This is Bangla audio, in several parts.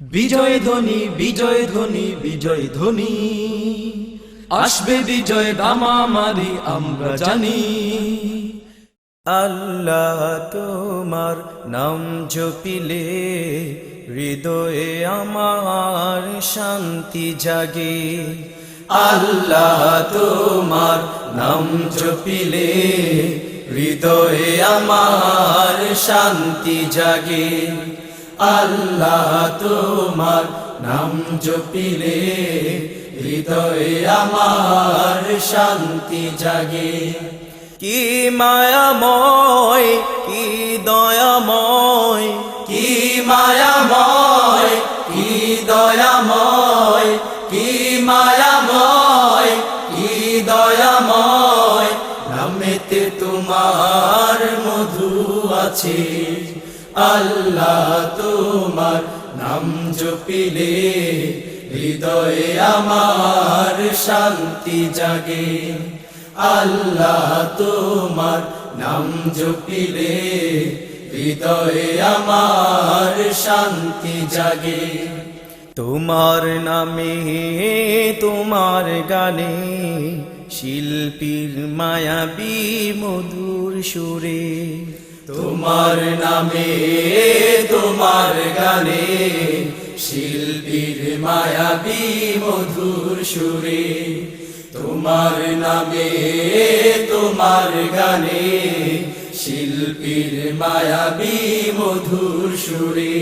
বিজয় ধ্বনি বিজয় ধ্বনি বিজয় ধ্বনি। আসবে বিজয় দামামারি আমরা জানি। আল্লাহ তোমার নাম জপিলে, হৃদয়ে আমার শান্তি জাগে। আল্লাহ তোমার নাম জপিলে, হৃদয়ে আমার শান্তি জাগে। আল্লাহ তোমার নাম জপিলে, হৃদয়ে আমার শান্তি জাগে। কি মায়াময়, কি দয়াময়, কি মায়াময়, কি দয়াময়, কি মায়াময়, কি দয়াময়, নামেতে তোমার মধু আছে। আল্লাহ তোমার নাম জপিলে, হৃদয়ে আমার শান্তি জাগে। আল্লাহ তোমার নাম জপিলে, হৃদয়ে আমার শান্তি জাগে। তোমার নামে, তোমার গানে, শিল্পীর মায়াবী মধুর সুরে তোমার নামে, তোমার গানে, শিল্পীর মায়াবী মধুর সুরে, তোমার নামে, তোমার গানে, শিল্পীর মায়াবী মধুর সুরে।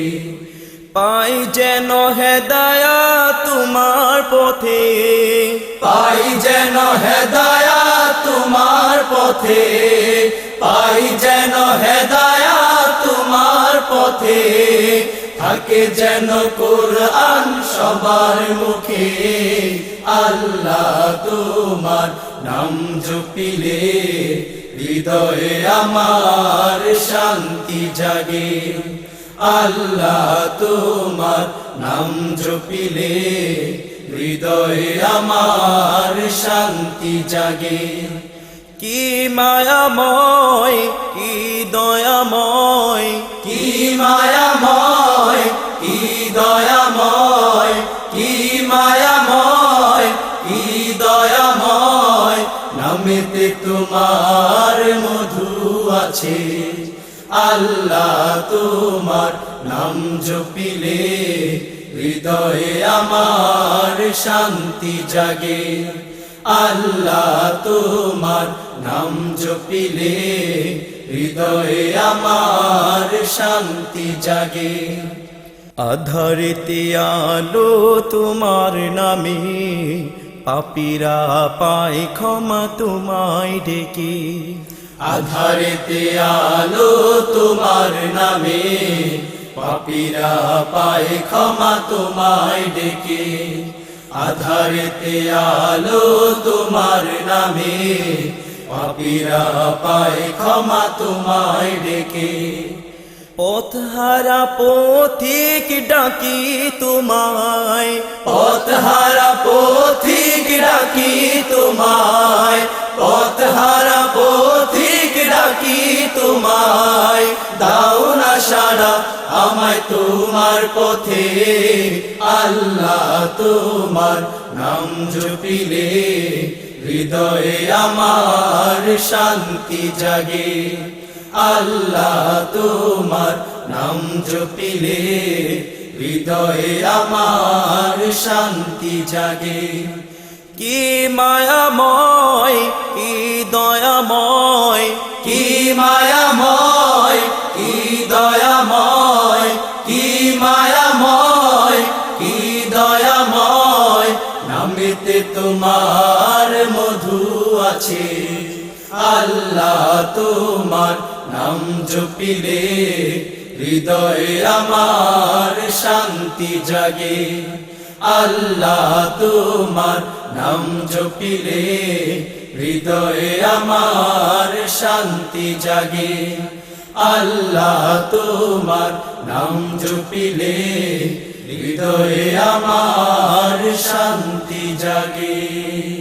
পাই যেন হেদায়া তোমার পথে, পাই যেন হেদায়া পথে, পাই যেন হেদায়া তোমার পথে। থাকে যেন কোরআন সবার মুখে। আল্লাহ তোমার নাম জপিলে, হৃদয়ে আমার শান্তি জাগে। আল্লাহ তোমার নাম জপিলে, হৃদয়ে আমার শান্তি জাগে। কি মায়াময়, কি দয়াময়, কি মায়াময়, কি দয়াময়, কি মায়াময়, কি দয়াময়। নামেতে তোমার মধু আছে, আল্লাহ তোমার নাম জপিলে, হৃদয়ে আমার শান্তি জাগে, আল্লাহ তোমার নাম জপিলে হৃদয়ে আমার শান্তি জাগে। আধারিতে আলো তোমার নামে, পাপিরা পায় ক্ষমা তোমায় ডেকে। আধারেতে আলো তোমার নামে, পাপিরা পায় ক্ষমা তোমায় ডেকে। আধারেতে আলো তোমার নামে পাপিরা পায় ক্ষমা তোমায় ডেকে। পথহারা পথিক ডাকি তোমায়। পথহারা পথিক ডাকি তোমায়। পথহারা পথিক ডাকি তোমায়। দাও না সারা আমায় তোমার পথে। আল্লাহ তোমার নাম জপিলে। হৃদয়ে আমার শান্তি জাগে। আল্লাহ তোমার নাম জপিলে হৃদয়ে আমার শান্তি জাগে। কি মায়াময়, কি দয়াময়, কি মায়াময় তোমার মধু আছে। আল্লাহ তোমার নাম জপিলে, হৃদয়ে আমার শান্তি জাগে। আল্লাহ তোমার নাম জপিলে, হৃদয়ে আমার শান্তি জাগে। আল্লাহ তোমার নাম জপিলে হৃদয়ে আমার শান্তি জাগে।